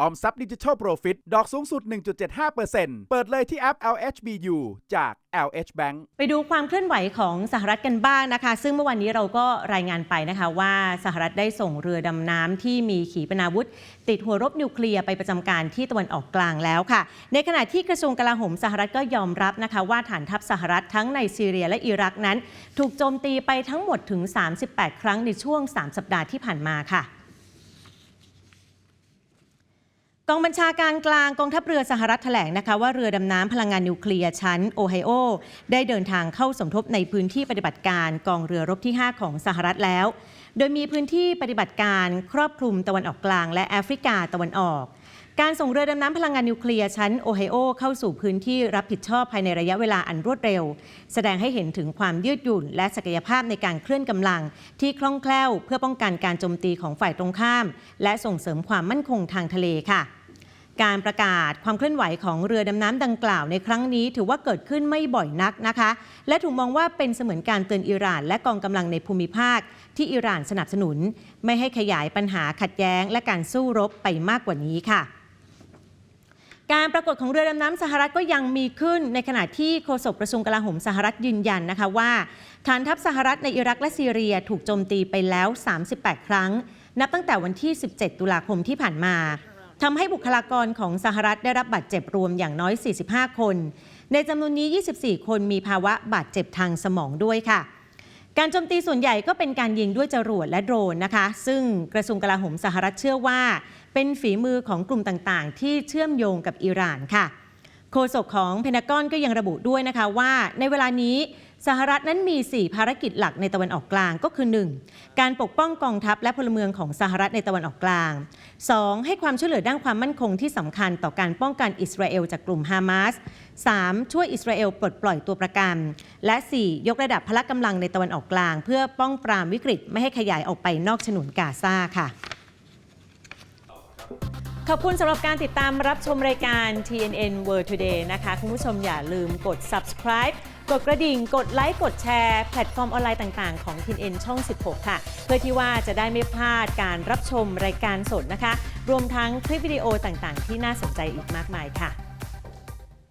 ออมทรัพย์ดิจิทัลโปรฟิตดอกสูงสุด 1.75%เปิดเลยที่แอป LHBU จาก LH Bank ไปดูความเคลื่อนไหวของสหรัฐกันบ้างนะคะ ซึ่งเมื่อวันนี้เราก็รายงานไปนะคะว่าสหรัฐได้ส่งเรือดำน้ำที่มีขีปนาวุธ ติดหัวรบนิวเคลียร์ไปประจำการที่ตะวันออกกลางแล้วค่ะ ในขณะที่กระทรวงกลาโหมสหรัฐก็ยอมรับนะคะ ว่าฐานทัพสหรัฐทั้งในซีเรียและอิรักนั้น ถูกโจมตีไปทั้งหมดถึง 38 ครั้งในช่วง 3 สัปดาห์ที่ผ่านมาค่ะ ก องบัญชาการกลางกองทัพเรือสหรัฐแถลงนะคะว่าเรือดำน้ำพลังงานนิวเคลียร์ชั้นโอไฮโอได้เดินทางเข้าสมทบในพื้นที่ปฏิบัติการกองเรือรบที่ 5 ของสหรัฐแล้ว โดยมีพื้นที่ปฏิบัติการครอบคลุมตะวันออกกลาง และแอฟริกาตะวันออก การส่งเรือดำน้ำพลังงานนิวเคลียร์ชั้นโอไฮโอเข้าสู่พื้นที่รับผิดชอบภายในระยะเวลาอันรวดเร็ว แสดงให้เห็นถึงความยืดหยุ่น และศักยภาพในการเคลื่อนกำลัง ที่คล่องแคล่ว เพื่อป้องกันการโจมตีของฝ่ายตรงข้าม และส่งเสริมความมั่นคงทางทะเลค่ะ การประกาศความเคลื่อนไหวของเรือดำน้ำดังกล่าวในครั้งนี้ ถือว่าเกิดขึ้นไม่บ่อยนักนะคะ และถูกมองว่าเป็นเสมือนการเตือนอิหร่าน และกองกำลังในภูมิภาค ที่อิหร่านสนับสนุน ไม่ให้ขยายปัญหาขัดแย้ง และการสู้รบไปมากกว่านี้ค่ะการปรากฏของเรือดำน้ำสหรัฐก็ยังมีขึ้นในขณะที่โฆษกกระทรวงกลาโหมสหรัฐยืนยันนะคะว่า ฐานทัพสหรัฐในอิรักและซีเรียถูกโจมตีไปแล้ว 38 ครั้ง นับตั้งแต่วันที่ 17 ตุลาคมที่ผ่านมา ทำให้บุคลากรของสหรัฐได้รับบาดเจ็บรวมอย่างน้อย 45 คน ในจำนวนนี้ 24 คนมีภาวะบาดเจ็บทางสมองด้วยค่ะ การโจมตีส่วนใหญ่ก็เป็นการยิงด้วยจรวดและโดรนนะคะ ซึ่งกระทรวงกลาโหมสหรัฐเชื่อว่า เป็นฝีมือของกลุ่มต่างๆ ที่เชื่อมโยงกับอิหร่านค่ะโฆษกของเพนากอนก็ยังระบุด้วยนะคะว่า ในเวลานี้ สหรัฐนั้นมี 4 ภารกิจหลักในตะวันออกกลางก็คือ 1. การปกป้องกองทัพและพลเมืองของสหรัฐในตะวันออกกลาง 2. ให้ความช่วยเหลือด้านความมั่นคงที่สำคัญต่อการป้องกันอิสราเอลจากกลุ่มฮามาส 3. ช่วยอิสราเอลปลดปล่อยตัวประกัน และ 4. ยกระดับพละกำลังในตะวันออกกลาง เพื่อป้องปรามวิกฤตไม่ให้ขยายออกไปนอกฉนวนกาซาค่ะ ขอบคุณสำหรับการติดตามรับชมรายการ TNN World Today นะคะ คุณผู้ชมอย่าลืมกด subscribe กดกระดิ่ง กดไลค์ กดแชร์ แพลตฟอร์มออนไลน์ต่างๆ ของ TNN ช่อง 16 ค่ะ เพื่อที่ว่าจะได้ไม่พลาดการรับชมรายการสดนะคะ รวมทั้งคลิปวิดีโอต่างๆ ที่น่าสนใจอีกมากมายค่ะ